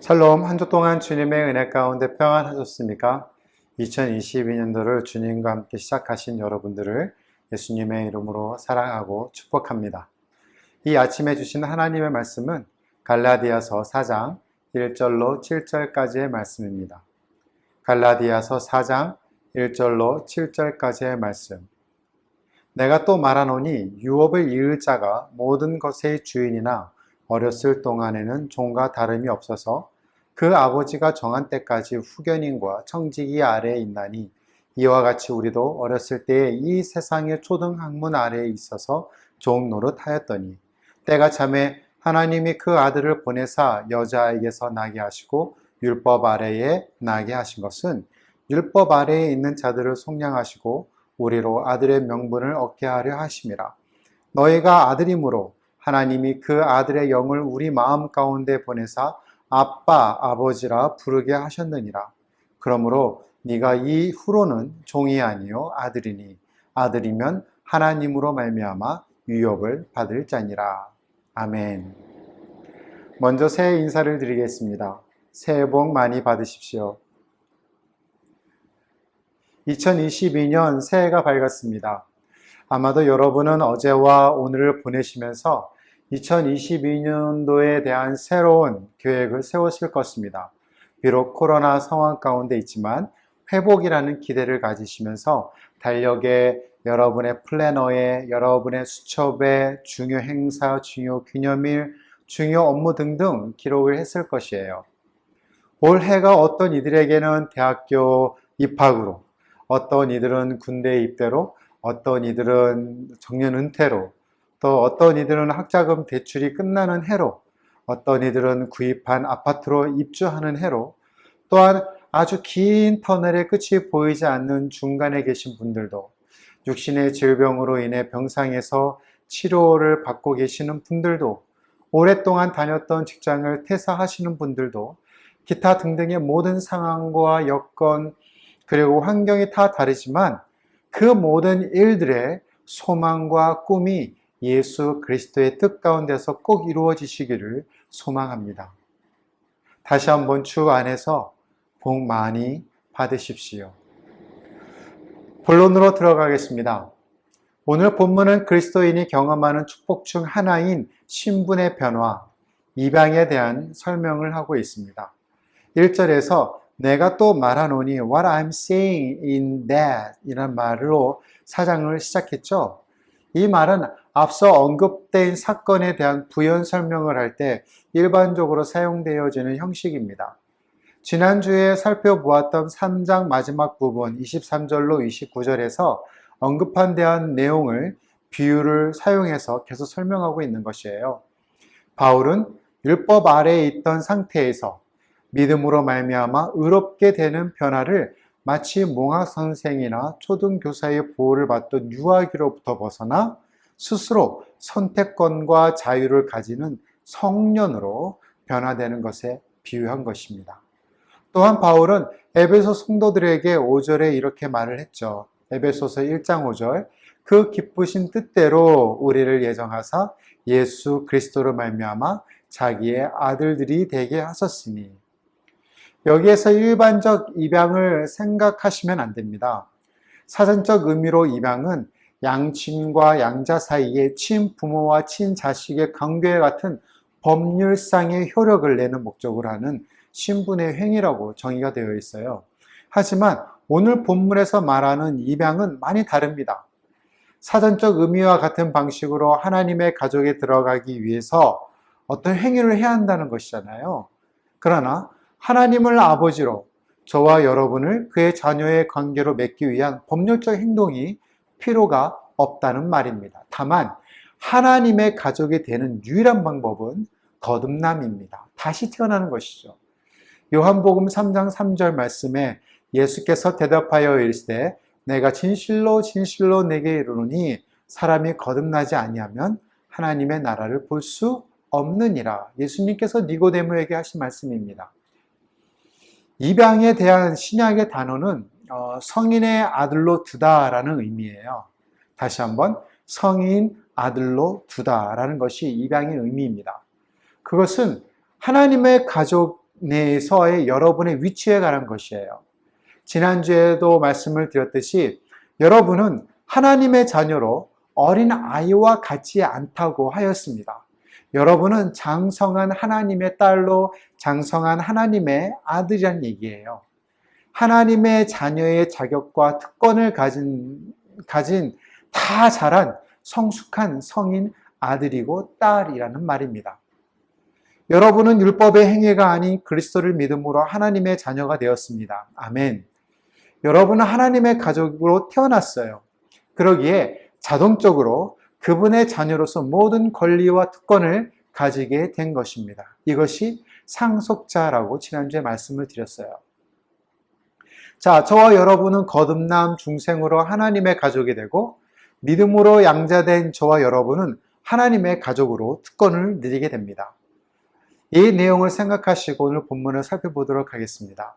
샬롬 한 주 동안 주님의 은혜 가운데 평안하셨습니까? 2022년도를 주님과 함께 시작하신 여러분들을 예수님의 이름으로 사랑하고 축복합니다. 이 아침에 주신 하나님의 말씀은 갈라디아서 4장 1절로 7절까지의 말씀입니다. 갈라디아서 4장 1절로 7절까지의 말씀. 내가 또 말하노니 유업을 이을 자가 모든 것의 주인이나 어렸을 동안에는 종과 다름이 없어서 그 아버지가 정한 때까지 후견인과 청지기 아래에 있나니 이와 같이 우리도 어렸을 때에 이 세상의 초등 학문 아래에 있어서 종 노릇하였더니 때가 참에 하나님이 그 아들을 보내사 여자에게서 나게 하시고 율법 아래에 나게 하신 것은 율법 아래에 있는 자들을 속량하시고 우리로 아들의 명분을 얻게 하려 하심이라. 너희가 아들이므로 하나님이 그 아들의 영을 우리 마음 가운데 보내사 아빠, 아버지라 부르게 하셨느니라. 그러므로 네가 이 후로는 종이 아니요 아들이니 아들이면 하나님으로 말미암아 유업을 받을 자니라. 아멘. 먼저 새해 인사를 드리겠습니다. 새해 복 많이 받으십시오. 2022년 새해가 밝았습니다. 아마도 여러분은 어제와 오늘을 보내시면서 2022년도에 대한 새로운 계획을 세웠을 것입니다. 비록 코로나 상황 가운데 있지만 회복이라는 기대를 가지시면서 달력에 여러분의 플래너에 여러분의 수첩에 중요 행사, 중요 기념일, 중요 업무 등등 기록을 했을 것이에요. 올 해가 어떤 이들에게는 대학교 입학으로, 어떤 이들은 군대 입대로, 어떤 이들은 정년 은퇴로, 또 어떤 이들은 학자금 대출이 끝나는 해로, 어떤 이들은 구입한 아파트로 입주하는 해로, 또한 아주 긴 터널의 끝이 보이지 않는 중간에 계신 분들도 육신의 질병으로 인해 병상에서 치료를 받고 계시는 분들도 오랫동안 다녔던 직장을 퇴사하시는 분들도 기타 등등의 모든 상황과 여건 그리고 환경이 다 다르지만 그 모든 일들의 소망과 꿈이 예수 그리스도의 뜻 가운데서 꼭 이루어지시기를 소망합니다. 다시 한번 주 안에서 복 많이 받으십시오. 본론으로 들어가겠습니다. 오늘 본문은 그리스도인이 경험하는 축복 중 하나인 신분의 변화, 입양에 대한 설명을 하고 있습니다. 1절에서 내가 또 말하노니 what I'm saying in that 이란 말로 사장을 시작했죠. 이 말은 앞서 언급된 사건에 대한 부연 설명을 할 때 일반적으로 사용되어지는 형식입니다. 지난주에 살펴보았던 3장 마지막 부분 23절로 29절에서 언급한 대한 내용을 비유를 사용해서 계속 설명하고 있는 것이에요. 바울은 율법 아래에 있던 상태에서 믿음으로 말미암아 의롭게 되는 변화를 마치 몽학 선생이나 초등 교사의 보호를 받던 유아기로부터 벗어나 스스로 선택권과 자유를 가지는 성년으로 변화되는 것에 비유한 것입니다. 또한 바울은 에베소 성도들에게 5절에 이렇게 말을 했죠. 에베소서 1장 5절 그 기쁘신 뜻대로 우리를 예정하사 예수 그리스도로 말미암아 자기의 아들들이 되게 하셨으니 여기에서 일반적 입양을 생각하시면 안 됩니다. 사전적 의미로 입양은 양친과 양자 사이에 친부모와 친자식의 관계 같은 법률상의 효력을 내는 목적으로 하는 신분의 행위라고 정의가 되어 있어요. 하지만 오늘 본문에서 말하는 입양은 많이 다릅니다. 사전적 의미와 같은 방식으로 하나님의 가족에 들어가기 위해서 어떤 행위를 해야 한다는 것이잖아요. 그러나 하나님을 아버지로 저와 여러분을 그의 자녀의 관계로 맺기 위한 법률적 행동이 필요가 없다는 말입니다. 다만 하나님의 가족이 되는 유일한 방법은 거듭남입니다. 다시 태어나는 것이죠. 요한복음 3장 3절 말씀에 예수께서 대답하여 이르시되 내가 진실로 진실로 내게 이르노니 사람이 거듭나지 아니하면 하나님의 나라를 볼 수 없느니라. 예수님께서 니고데모에게 하신 말씀입니다. 입양에 대한 신약의 단어는 어, 성인의 아들로 두다라는 의미예요. 다시 한번 성인 아들로 두다라는 것이 입양의 의미입니다. 그것은 하나님의 가족 내에서의 여러분의 위치에 관한 것이에요. 지난주에도 말씀을 드렸듯이 여러분은 하나님의 자녀로 어린 아이와 같지 않다고 하였습니다. 여러분은 장성한 하나님의 딸로 장성한 하나님의 아들이란 얘기예요. 하나님의 자녀의 자격과 특권을 가진, 가진 다 자란 성숙한 성인 아들이고 딸이라는 말입니다. 여러분은 율법의 행위가 아닌 그리스도를 믿음으로 하나님의 자녀가 되었습니다. 아멘. 여러분은 하나님의 가족으로 태어났어요. 그러기에 자동적으로 그분의 자녀로서 모든 권리와 특권을 가지게 된 것입니다. 이것이 상속자라고 지난주에 말씀을 드렸어요. 자, 저와 여러분은 거듭남 중생으로 하나님의 가족이 되고 믿음으로 양자된 저와 여러분은 하나님의 가족으로 특권을 누리게 됩니다. 이 내용을 생각하시고 오늘 본문을 살펴보도록 하겠습니다.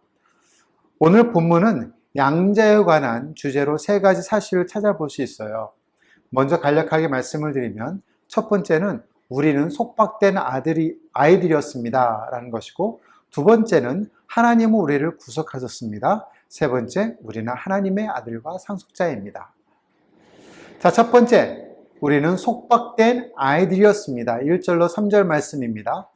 오늘 본문은 양자에 관한 주제로 세 가지 사실을 찾아볼 수 있어요. 먼저 간략하게 말씀을 드리면 첫 번째는 우리는 속박된 아들이 아이들이었습니다. 라는 것이고 두 번째는 하나님은 우리를 구속하셨습니다. 세 번째, 우리는 하나님의 아들과 상속자입니다. 자, 첫 번째, 우리는 속박된 아이들이었습니다. 1절로 3절 말씀입니다.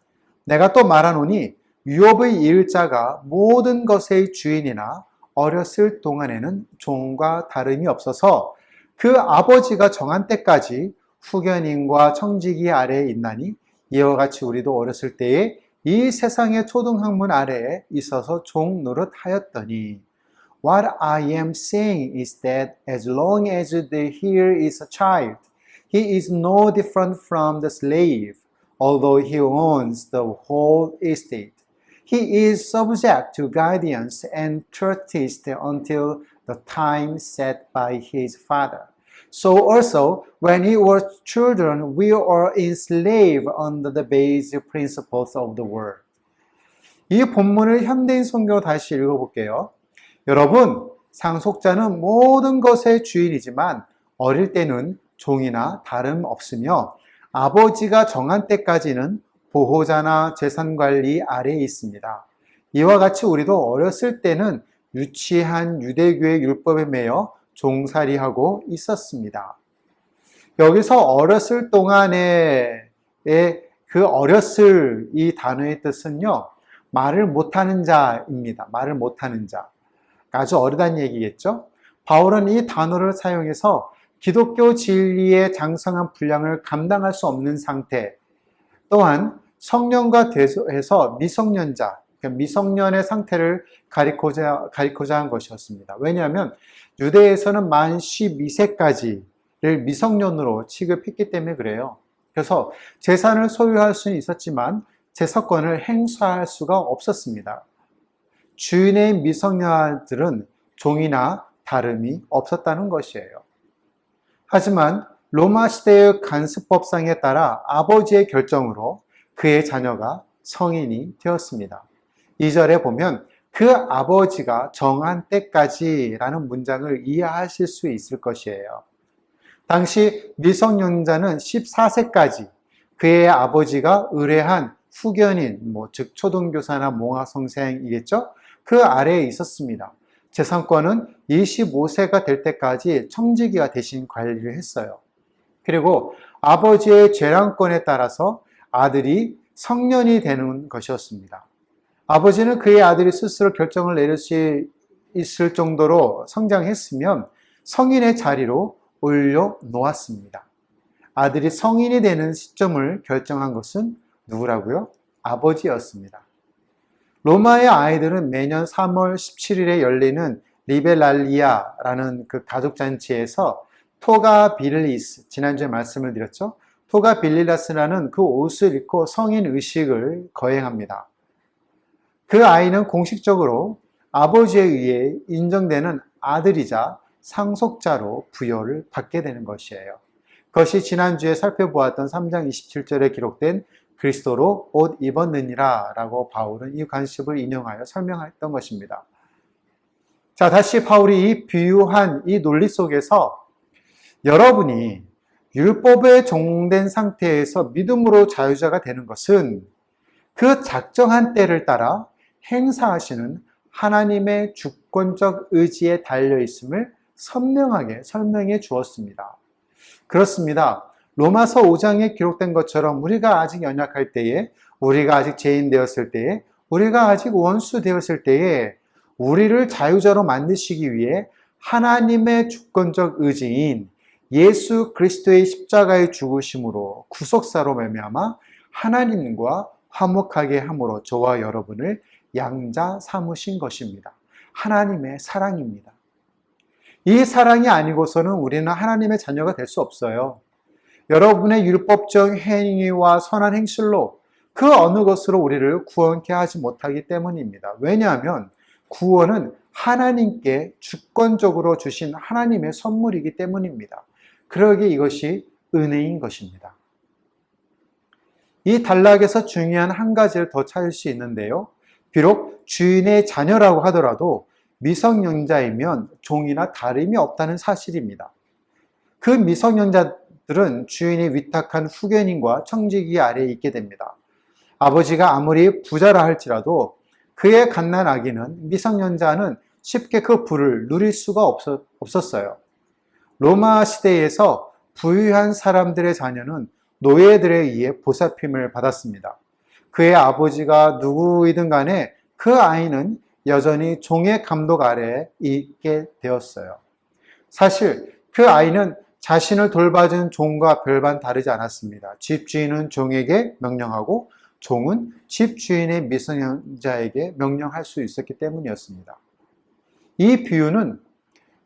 내가 또 말하노니 유업의 일자가 모든 것의 주인이나 어렸을 동안에는 종과 다름이 없어서 그 아버지가 정한 때까지 후견인과 청지기 아래에 있나니 이와 같이 우리도 어렸을 때에 이 세상의 초등학문 아래에 있어서 종 노릇하였더니 What I am saying is that as long as the heir is a child, he is no different from the slave, although he owns the whole estate. He is subject to guardians and trustees until the time set by his father. So also, when he was children, we are enslaved under the basic principles of the world. 이 본문을 현대인 성경으로 다시 읽어볼게요. 여러분, 상속자는 모든 것의 주인이지만 어릴 때는 종이나 다름 없으며 아버지가 정한 때까지는 보호자나 재산 관리 아래에 있습니다. 이와 같이 우리도 어렸을 때는 유치한 유대교의 율법에 매여 종살이하고 있었습니다. 여기서 어렸을 동안에 그 어렸을 이 단어의 뜻은요, 말을 못하는 자입니다. 말을 못하는 자. 아주 어리다는 얘기겠죠? 바울은 이 단어를 사용해서 기독교 진리의 장성한 분량을 감당할 수 없는 상태, 또한 성년과 대소해서 미성년자, 그러니까 미성년의 상태를 가리고자, 가리고자 한 것이었습니다. 왜냐하면 유대에서는 만 12세까지를 미성년으로 취급했기 때문에 그래요. 그래서 재산을 소유할 수는 있었지만 재석권을 행사할 수가 없었습니다. 주인의 미성년들은 종이나 다름이 없었다는 것이에요. 하지만 로마 시대의 간습법상에 따라 아버지의 결정으로 그의 자녀가 성인이 되었습니다. 2절에 보면 그 아버지가 정한 때까지라는 문장을 이해하실 수 있을 것이에요. 당시 미성년자는 14세까지 그의 아버지가 의뢰한 후견인, 뭐, 즉, 초등교사나 몽하성생이겠죠? 그 아래에 있었습니다. 재산권은 25세가 될 때까지 청지기가 대신 관리를 했어요. 그리고 아버지의 재량권에 따라서 아들이 성년이 되는 것이었습니다. 아버지는 그의 아들이 스스로 결정을 내릴 수 있을 정도로 성장했으면 성인의 자리로 올려 놓았습니다. 아들이 성인이 되는 시점을 결정한 것은 누구라고요? 아버지였습니다. 로마의 아이들은 매년 3월 17일에 열리는 리벨랄리아라는 그 가족잔치에서 토가 빌리스, 지난주에 말씀을 드렸죠? 토가 빌리라스라는 그 옷을 입고 성인 의식을 거행합니다. 그 아이는 공식적으로 아버지에 의해 인정되는 아들이자 상속자로 부여를 받게 되는 것이에요. 그것이 지난주에 살펴보았던 3장 27절에 기록된 그리스도로 옷 입었느니라 라고 바울은 이 관습을 인용하여 설명했던 것입니다. 자, 다시 바울이 이 비유한 이 논리 속에서 여러분이 율법에 종된 상태에서 믿음으로 자유자가 되는 것은 그 작정한 때를 따라 행사하시는 하나님의 주권적 의지에 달려 있음을 선명하게 설명해 주었습니다. 그렇습니다. 로마서 5장에 기록된 것처럼 우리가 아직 연약할 때에, 우리가 아직 죄인 되었을 때에, 우리가 아직 원수 되었을 때에 우리를 자유자로 만드시기 위해 하나님의 주권적 의지인 예수 그리스도의 십자가의 죽으심으로 구속사로 말미암아 하나님과 화목하게 함으로 저와 여러분을 양자 삼으신 것입니다. 하나님의 사랑입니다. 이 사랑이 아니고서는 우리는 하나님의 자녀가 될 수 없어요. 여러분의 율법적 행위와 선한 행실로 그 어느 것으로 우리를 구원케 하지 못하기 때문입니다. 왜냐하면 구원은 하나님께 주권적으로 주신 하나님의 선물이기 때문입니다. 그러기에 이것이 은혜인 것입니다. 이 단락에서 중요한 한 가지를 더 찾을 수 있는데요. 비록 주인의 자녀라고 하더라도 미성년자이면 종이나 다름이 없다는 사실입니다. 그 미성년자 들은 주인이 위탁한 후견인과 청지기 아래에 있게 됩니다. 아버지가 아무리 부자라 할지라도 그의 갓난 아기는 미성년자는 쉽게 그 부를 누릴 수가 없었, 없었어요. 로마 시대에서 부유한 사람들의 자녀는 노예들에 의해 보살핌을 받았습니다. 그의 아버지가 누구이든 간에 그 아이는 여전히 종의 감독 아래에 있게 되었어요. 사실 그 아이는 자신을 돌봐준 종과 별반 다르지 않았습니다. 집주인은 종에게 명령하고 종은 집주인의 미성년자에게 명령할 수 있었기 때문이었습니다. 이 비유는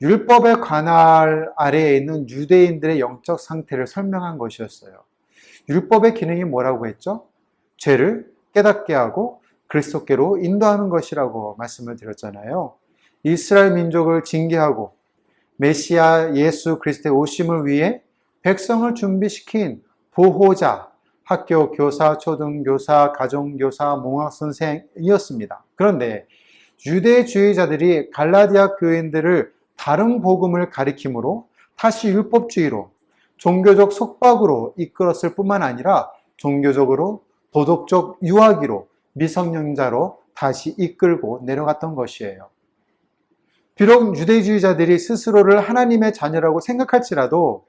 율법의 관할 아래에 있는 유대인들의 영적 상태를 설명한 것이었어요. 율법의 기능이 뭐라고 했죠? 죄를 깨닫게 하고 그리스도께로 인도하는 것이라고 말씀을 드렸잖아요. 이스라엘 민족을 징계하고 메시아 예수 그리스도의 오심을 위해 백성을 준비시킨 보호자, 학교 교사, 초등교사, 가정교사, 몽학선생이었습니다. 그런데 유대주의자들이 갈라디아 교인들을 다른 복음을 가리킴으로 다시 율법주의로 종교적 속박으로 이끌었을 뿐만 아니라 종교적으로 도덕적 유아기로 미성년자로 다시 이끌고 내려갔던 것이에요. 비록 유대주의자들이 스스로를 하나님의 자녀라고 생각할지라도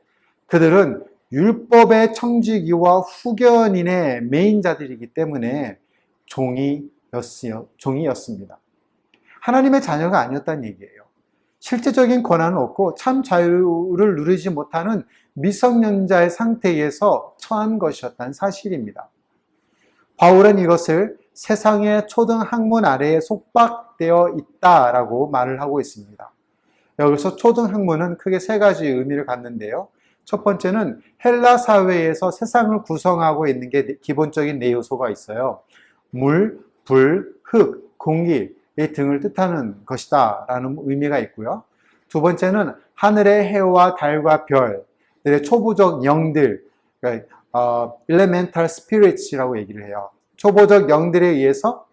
그들은 율법의 청지기와 후견인의 메인자들이기 때문에 종이였어요. 종이었습니다. 하나님의 자녀가 아니었다는 얘기예요. 실제적인 권한은 없고 참 자유를 누리지 못하는 미성년자의 상태에서 처한 것이었다는 사실입니다. 바울은 이것을 세상의 초등 학문 아래에 속박되어 있다라고 말을 하고 있습니다. 여기서 초등 학문은 크게 세 가지 의미를 갖는데요. 첫 번째는 헬라 사회에서 세상을 구성하고 있는 게 기본적인 네 요소가 있어요. 물, 불, 흙, 공기 이 등을 뜻하는 것이다 라는 의미가 있고요. 두 번째는 하늘의 해와 달과 별들의 초보적 영들, 그러니까 어, elemental spirits이라고 얘기를 해요. 초보적 영들에 의해서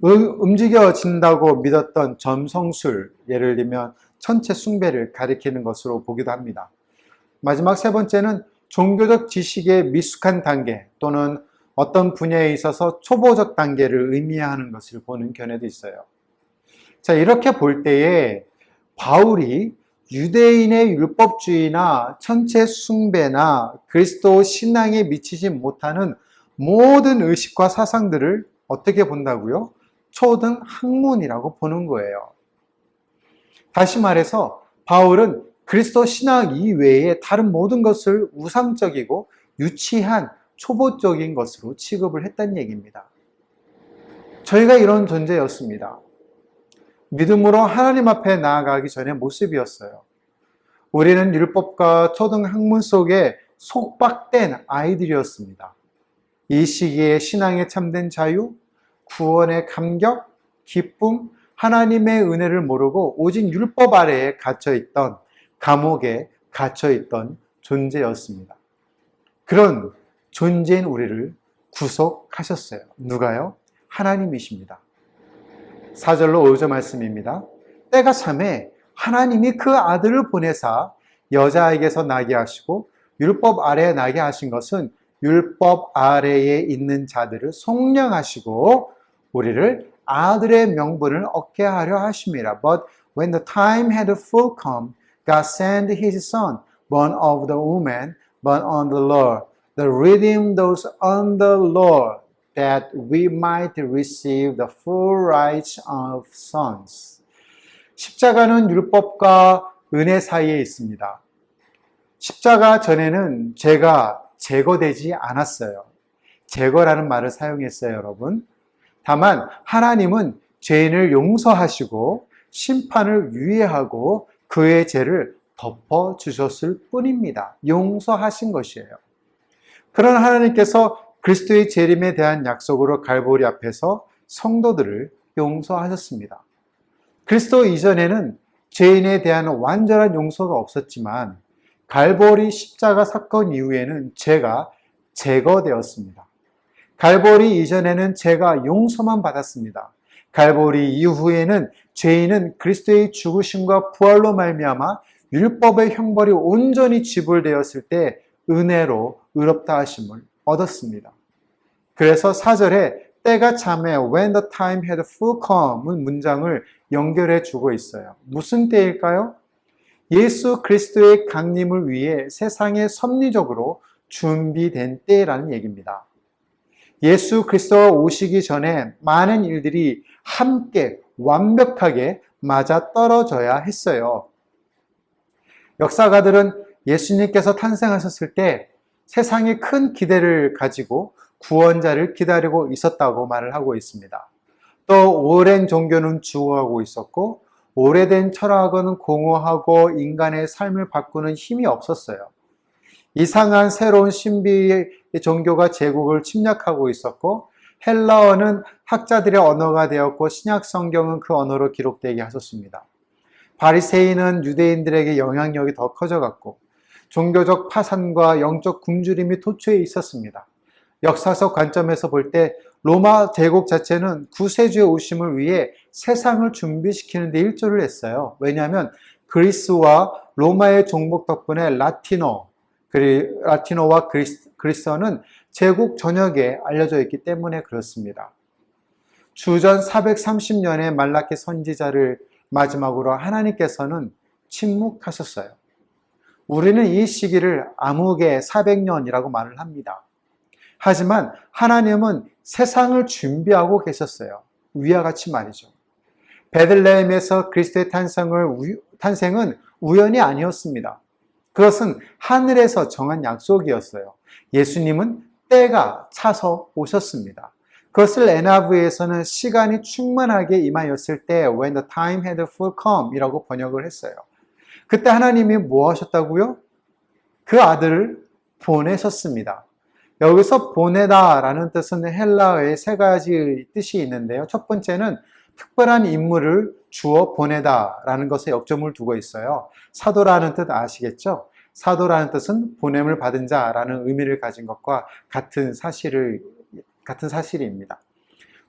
움직여진다고 믿었던 점성술, 예를 들면 천체 숭배를 가리키는 것으로 보기도 합니다. 마지막 세 번째는 종교적 지식의 미숙한 단계 또는 어떤 분야에 있어서 초보적 단계를 의미하는 것을 보는 견해도 있어요. 자, 이렇게 볼 때에 바울이 유대인의 율법주의나 천체 숭배나 그리스도 신앙에 미치지 못하는 모든 의식과 사상들을 어떻게 본다고요? 초등 학문이라고 보는 거예요. 다시 말해서 바울은 그리스도 신앙 이외에 다른 모든 것을 우상적이고 유치한 초보적인 것으로 취급을 했다는 얘기입니다. 저희가 이런 존재였습니다. 믿음으로 하나님 앞에 나아가기 전의 모습이었어요. 우리는 율법과 초등 학문 속에 속박된 아이들이었습니다. 이 시기에 신앙에 참된 자유, 구원의 감격, 기쁨, 하나님의 은혜를 모르고 오직 율법 아래에 갇혀 있던 감옥에 갇혀 있던 존재였습니다. 그런 존재인 우리를 구속하셨어요. 누가요? 하나님이십니다. 4절로 5절 말씀입니다. 때가 참에 하나님이 그 아들을 보내사 여자에게서 나게 하시고 율법 아래에 나게 하신 것은 율법 아래에 있는 자들을 속량하시고 우리를 아들의 명분을 얻게 하려 하심이라. But when the time had full come, God sent his son, born of the woman, but on the Lord, the redeem those the Lord, that we might receive the full rights of sons. 십자가는 율법과 은혜 사이에 있습니다. 십자가 전에는 죄가 제거되지 않았어요. 제거라는 말을 사용했어요, 여러분. 다만 하나님은 죄인을 용서하시고 심판을 유예하고 그의 죄를 덮어 주셨을 뿐입니다. 용서하신 것이에요. 그런 하나님께서 그리스도의 재림에 대한 약속으로 갈보리 앞에서 성도들을 용서하셨습니다. 그리스도 이전에는 죄인에 대한 완전한 용서가 없었지만 갈보리 십자가 사건 이후에는 죄가 제거되었습니다. 갈보리 이전에는 죄가 용서만 받았습니다. 갈보리 이후에는 죄인은 그리스도의 죽으심과 부활로 말미암아 율법의 형벌이 온전히 지불되었을 때 은혜로 의롭다 하심을 얻었습니다. 그래서 사절에 때가 참에 when the time had full come 문장을 연결해 주고 있어요. 무슨 때일까요? 예수 그리스도의 강림을 위해 세상에 섭리적으로 준비된 때라는 얘기입니다. 예수 그리스도가 오시기 전에 많은 일들이 함께 완벽하게 맞아 떨어져야 했어요. 역사가들은 예수님께서 탄생하셨을 때 세상에 큰 기대를 가지고 구원자를 기다리고 있었다고 말을 하고 있습니다. 또 오랜 종교는 죽어가고 있었고 오래된 철학은 공허하고 인간의 삶을 바꾸는 힘이 없었어요. 이상한 새로운 신비의 종교가 제국을 침략하고 있었고 헬라어는 학자들의 언어가 되었고 신약 성경은 그 언어로 기록되게 하셨습니다. 바리새인은 유대인들에게 영향력이 더 커져갔고 종교적 파산과 영적 굶주림이 토초에 있었습니다. 역사적 관점에서 볼 때 로마 제국 자체는 구세주의 오심을 위해 세상을 준비시키는 데 일조를 했어요. 왜냐하면 그리스와 로마의 종복 덕분에 그리, 라티노와 그리스, 그리스어는 제국 전역에 알려져 있기 때문에 그렇습니다. 주전 430년의 말라키 선지자를 마지막으로 하나님께서는 침묵하셨어요. 우리는 이 시기를 암흑의 400년이라고 말을 합니다. 하지만 하나님은 세상을 준비하고 계셨어요. 위와 같이 말이죠. 베들레헴에서 그리스도의 탄생을, 탄생은 우연이 아니었습니다. 그것은 하늘에서 정한 약속이었어요. 예수님은 때가 차서 오셨습니다. 그것을 NRV에서는 시간이 충만하게 임하였을 때 when the time had full come 이라고 번역을 했어요. 그때 하나님이 뭐 하셨다고요? 그 아들을 보내셨습니다. 여기서 보내다 라는 뜻은 헬라어의 세 가지 뜻이 있는데요. 첫 번째는 특별한 인물을 주어 보내다 라는 것에 역점을 두고 있어요. 사도라는 뜻 아시겠죠? 사도라는 뜻은 보냄을 받은 자라는 의미를 가진 것과 같은 사실을 같은 사실입니다.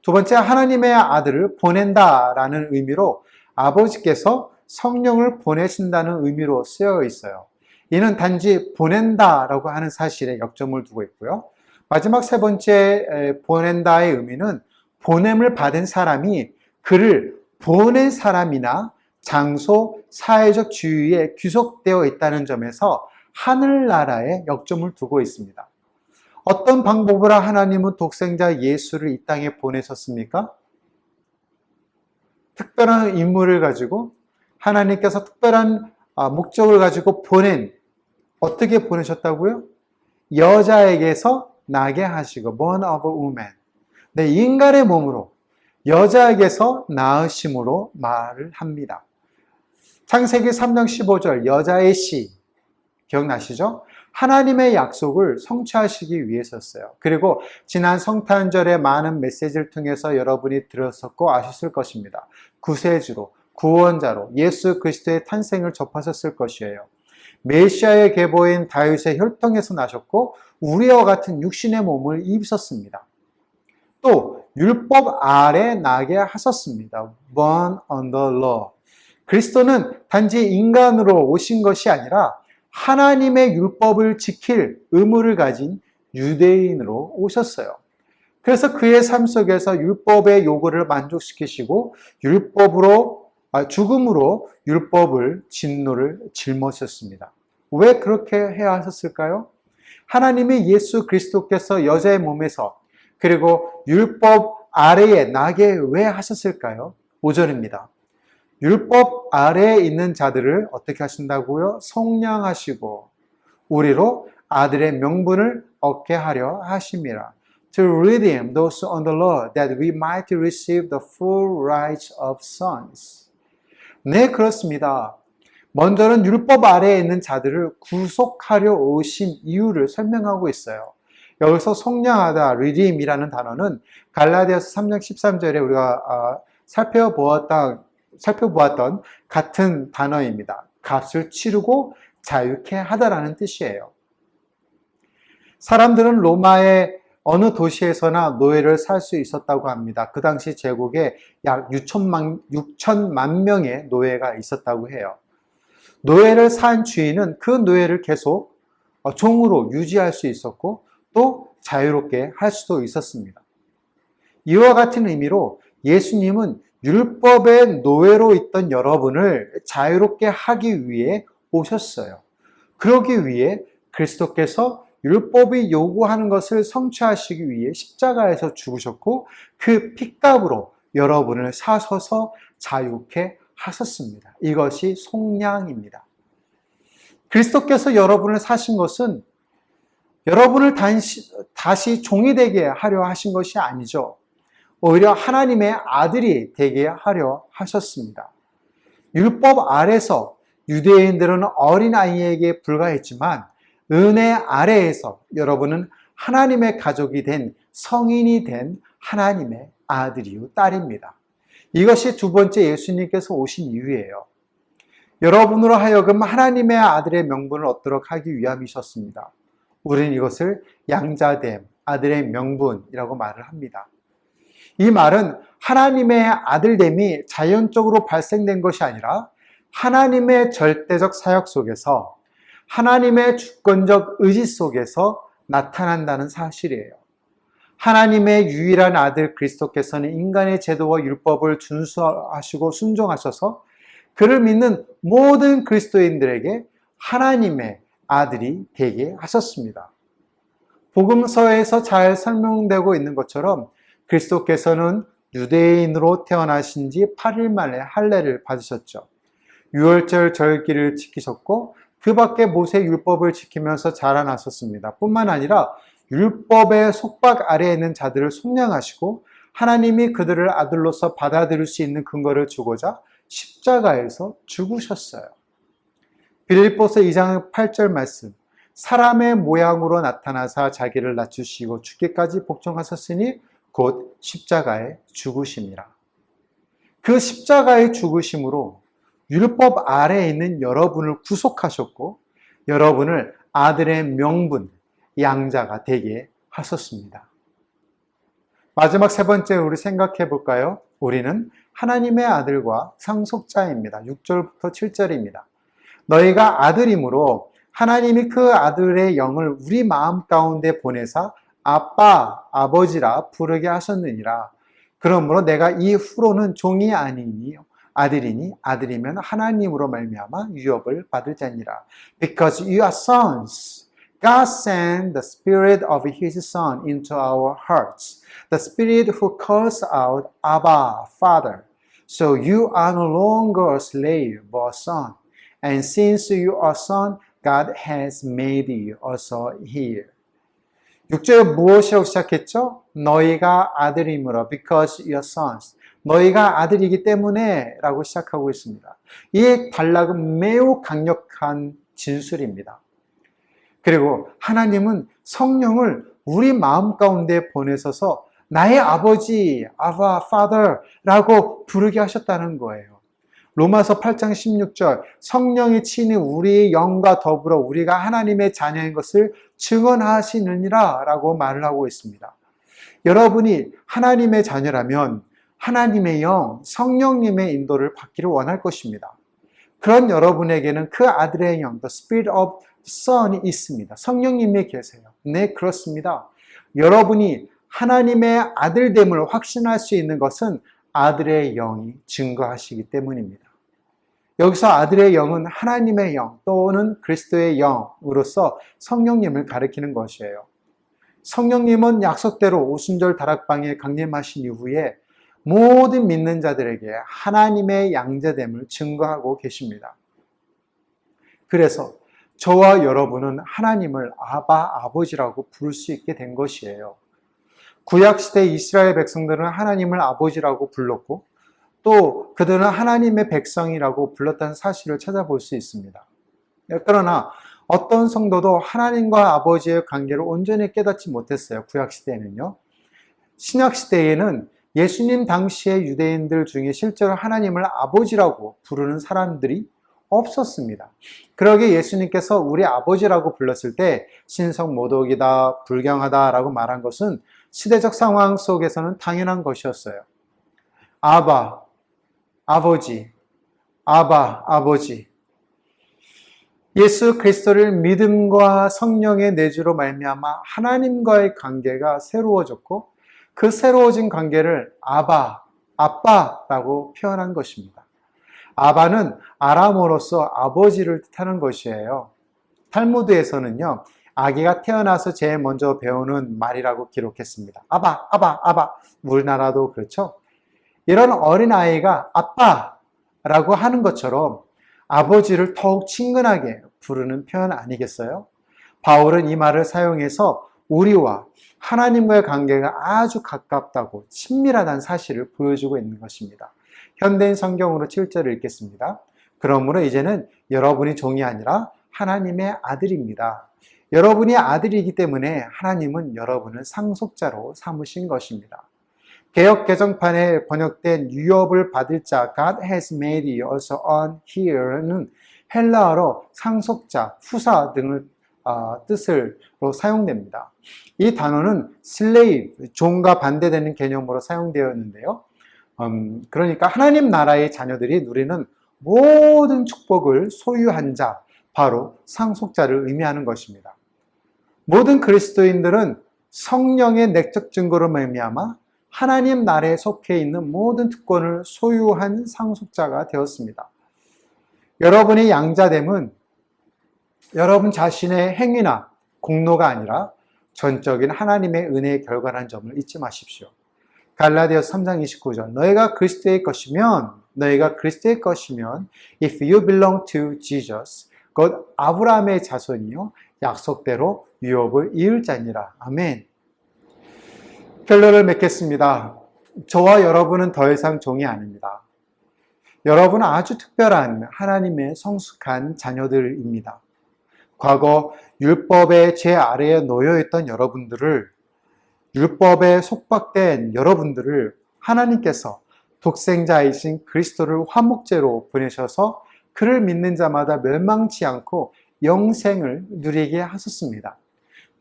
두 번째 하나님의 아들을 보낸다 라는 의미로 아버지께서 성령을 보내신다는 의미로 쓰여 있어요. 이는 단지 보낸다라고 하는 사실에 역점을 두고 있고요. 마지막 세 번째 보낸다의 의미는 보냄을 받은 사람이 그를 보낸 사람이나 장소, 사회적 주의에 귀속되어 있다는 점에서 하늘나라에 역점을 두고 있습니다. 어떤 방법으로 하나님은 독생자 예수를 이 땅에 보내셨습니까? 특별한 인물을 가지고 하나님께서 특별한 아, 목적을 가지고 보낸 어떻게 보내셨다고요? 여자에게서 나게 하시고 born of a woman. 네, 인간의 몸으로 여자에게서 낳으심으로 말을 합니다. 창세기 3장 15절 여자의 씨 기억나시죠? 하나님의 약속을 성취하시기 위해서였어요. 그리고 지난 성탄절의 많은 메시지를 통해서 여러분이 들었었고 아셨을 것입니다. 구세주로, 구원자로 예수 그리스도의 탄생을 접하셨을 것이에요. 메시아의 계보인 다윗의 혈통에서 나셨고 우리와 같은 육신의 몸을 입으셨습니다. 또 율법 아래 나게 하셨습니다. born under law. 그리스도는 단지 인간으로 오신 것이 아니라 하나님의 율법을 지킬 의무를 가진 유대인으로 오셨어요. 그래서 그의 삶 속에서 율법의 요구를 만족시키시고 율법으로 아, 죽음으로 율법을 진노를 짊어졌습니다. 왜 그렇게 해야 하셨을까요? 하나님이 예수 그리스도께서 여자의 몸에서 그리고 율법 아래에 나게 왜 하셨을까요? 5절입니다. 율법 아래에 있는 자들을 어떻게 하신다고요? 성량하시고 우리로 아들의 명분을 얻게 하려 하심이라. To redeem those on the law that we might receive the full rights of sons. 네, 그렇습니다. 먼저는 율법 아래에 있는 자들을 구속하려 오신 이유를 설명하고 있어요. 여기서 속량하다, redeem이라는 단어는 갈라디아서 3장 13절에 우리가 살펴보았던, 살펴보았던 같은 단어입니다. 값을 치르고 자유케 하다라는 뜻이에요. 사람들은 로마의 어느 도시에서나 노예를 살 수 있었다고 합니다. 그 당시 제국에 약 6천만, 6천만 명의 노예가 있었다고 해요. 노예를 산 주인은 그 노예를 계속 어, 종으로 유지할 수 있었고 또 자유롭게 할 수도 있었습니다. 이와 같은 의미로 예수님은 율법의 노예로 있던 여러분을 자유롭게 하기 위해 오셨어요. 그러기 위해 그리스도께서 율법이 요구하는 것을 성취하시기 위해 십자가에서 죽으셨고 그 핏값으로 여러분을 사셔서 자유케 하셨습니다. 이것이 속량입니다. 그리스도께서 여러분을 사신 것은 여러분을 다시, 다시 종이 되게 하려 하신 것이 아니죠. 오히려 하나님의 아들이 되게 하려 하셨습니다. 율법 아래서 유대인들은 어린아이에게 불과했지만 은혜 아래에서 여러분은 하나님의 가족이 된 성인이 된 하나님의 아들이요 딸입니다. 이것이 두 번째 예수님께서 오신 이유예요. 여러분으로 하여금 하나님의 아들의 명분을 얻도록 하기 위함이셨습니다. 우리는 이것을 양자됨, 아들의 명분이라고 말을 합니다. 이 말은 하나님의 아들됨이 자연적으로 발생된 것이 아니라 하나님의 절대적 사역 속에서 하나님의 주권적 의지 속에서 나타난다는 사실이에요. 하나님의 유일한 아들 그리스도께서는 인간의 제도와 율법을 준수하시고 순종하셔서 그를 믿는 모든 그리스도인들에게 하나님의 아들이 되게 하셨습니다. 복음서에서 잘 설명되고 있는 것처럼 그리스도께서는 유대인으로 태어나신 지 8일 만에 할례를 받으셨죠. 유월절 절기를 지키셨고 그 밖에 모세 율법을 지키면서 자라나셨습니다. 뿐만 아니라 율법의 속박 아래에 있는 자들을 속량하시고 하나님이 그들을 아들로서 받아들일 수 있는 근거를 주고자 십자가에서 죽으셨어요. 빌립보서 2장 8절 말씀. 사람의 모양으로 나타나사 자기를 낮추시고 죽기까지 복종하셨으니 곧 십자가에 죽으심이라. 그 십자가의 죽으심으로 율법 아래에 있는 여러분을 구속하셨고 여러분을 아들의 명분, 양자가 되게 하셨습니다. 마지막 세 번째 우리 생각해 볼까요? 우리는 하나님의 아들과 상속자입니다. 6절부터 7절입니다. 너희가 아들이므로 하나님이 그 아들의 영을 우리 마음 가운데 보내사 아빠, 아버지라 부르게 하셨느니라. 그러므로 내가 이 후로는 종이 아니니 아들이니 아들이면 하나님으로 말미암아 유업을 받을 자니라. Because you are sons. God sent the spirit of his son into our hearts. The spirit who calls out Abba, Father. So you are no longer a slave, but a son. And since you are a son, God has made you also here. 6절 무엇이라고 시작했죠? 너희가 아들이므로 because you are sons. 너희가 아들이기 때문에 라고 시작하고 있습니다. 이 단락은 매우 강력한 진술입니다. 그리고 하나님은 성령을 우리 마음 가운데 보내셔서 나의 아버지, 아바, father라고 부르게 하셨다는 거예요. 로마서 8장 16절 성령이 친히 우리의 영과 더불어 우리가 하나님의 자녀인 것을 증언하시느니라 라고 말을 하고 있습니다. 여러분이 하나님의 자녀라면 하나님의 영, 성령님의 인도를 받기를 원할 것입니다. 그런 여러분에게는 그 아들의 영, the spirit of son이 있습니다. 성령님이 계세요. 네, 그렇습니다. 여러분이 하나님의 아들됨을 확신할 수 있는 것은 아들의 영이 증거하시기 때문입니다. 여기서 아들의 영은 하나님의 영 또는 그리스도의 영으로서 성령님을 가리키는 것이에요. 성령님은 약속대로 오순절 다락방에 강림하신 이후에 모든 믿는 자들에게 하나님의 양자됨을 증거하고 계십니다. 그래서 저와 여러분은 하나님을 아바 아버지라고 부를 수 있게 된 것이에요. 구약시대 이스라엘 백성들은 하나님을 아버지라고 불렀고 또 그들은 하나님의 백성이라고 불렀다는 사실을 찾아볼 수 있습니다. 그러나 어떤 성도도 하나님과 아버지의 관계를 온전히 깨닫지 못했어요. 구약시대에는요. 신약시대에는 예수님 당시의 유대인들 중에 실제로 하나님을 아버지라고 부르는 사람들이 없었습니다. 그러게 예수님께서 우리 아버지라고 불렀을 때 신성 모독이다, 불경하다라고 말한 것은 시대적 상황 속에서는 당연한 것이었어요. 아바, 아버지, 아바, 아버지. 예수 그리스도를 믿음과 성령의 내주로 말미암아 하나님과의 관계가 새로워졌고 그 새로워진 관계를 아바, 아빠라고 표현한 것입니다. 아바는 아람어로서 아버지를 뜻하는 것이에요. 탈무드에서는요, 아기가 태어나서 제일 먼저 배우는 말이라고 기록했습니다. 아바, 아바, 아바. 우리나라도 그렇죠? 이런 어린아이가 아빠라고 하는 것처럼 아버지를 더욱 친근하게 부르는 표현 아니겠어요? 바울은 이 말을 사용해서 우리와 하나님과의 관계가 아주 가깝다고 친밀하다는 사실을 보여주고 있는 것입니다. 현대인 성경으로 7절을 읽겠습니다. 그러므로 이제는 여러분이 종이 아니라 하나님의 아들입니다. 여러분이 아들이기 때문에 하나님은 여러분을 상속자로 삼으신 것입니다. 개혁 개정판에 번역된 유업을 받을 자 God has made you also on here는 헬라어로 상속자, 후사 등을 어, 뜻으로 사용됩니다. 이 단어는 slave, 종과 반대되는 개념으로 사용되었는데요. 음, 그러니까 하나님 나라의 자녀들이 누리는 모든 축복을 소유한 자, 바로 상속자를 의미하는 것입니다. 모든 그리스도인들은 성령의 내적 증거로 말미암아 하나님 나라에 속해 있는 모든 특권을 소유한 상속자가 되었습니다. 여러분의 양자됨은 여러분 자신의 행위나 공로가 아니라 전적인 하나님의 은혜의 결과라는 점을 잊지 마십시오. 갈라디아 3장 29절 너희가 그리스도의 것이면 너희가 그리스도의 것이면 if you belong to Jesus 곧 아브라함의 자손이요 약속대로 유업을 이을 자니라. 아멘. 결론을 맺겠습니다. 저와 여러분은 더 이상 종이 아닙니다. 여러분은 아주 특별한 하나님의 성숙한 자녀들입니다. 과거 율법의 제 아래에 놓여있던 여러분들을 율법에 속박된 여러분들을 하나님께서 독생자이신 그리스도를 화목제로 보내셔서 그를 믿는 자마다 멸망치 않고 영생을 누리게 하셨습니다.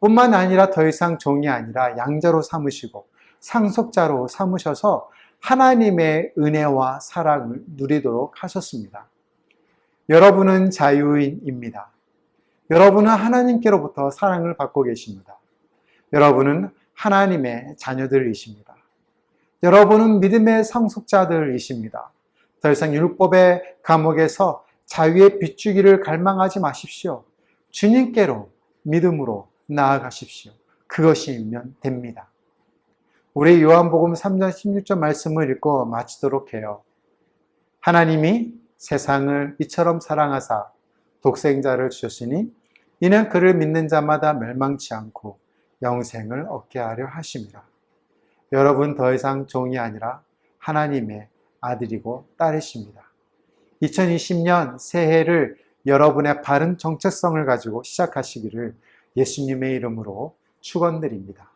뿐만 아니라 더 이상 종이 아니라 양자로 삼으시고 상속자로 삼으셔서 하나님의 은혜와 사랑을 누리도록 하셨습니다. 여러분은 자유인입니다. 여러분은 하나님께로부터 사랑을 받고 계십니다. 여러분은 하나님의 자녀들이십니다. 여러분은 믿음의 상속자들이십니다. 더 이상 율법의 감옥에서 자유의 빗주기를 갈망하지 마십시오. 주님께로 믿음으로 나아가십시오. 그것이면 됩니다. 우리 요한복음 3장 16절 말씀을 읽고 마치도록 해요. 하나님이 세상을 이처럼 사랑하사 독생자를 주셨으니 이는 그를 믿는 자마다 멸망치 않고 영생을 얻게 하려 하심이라. 여러분 더 이상 종이 아니라 하나님의 아들이고 딸이십니다. 2020년 새해를 여러분의 바른 정체성을 가지고 시작하시기를 예수님의 이름으로 축원드립니다.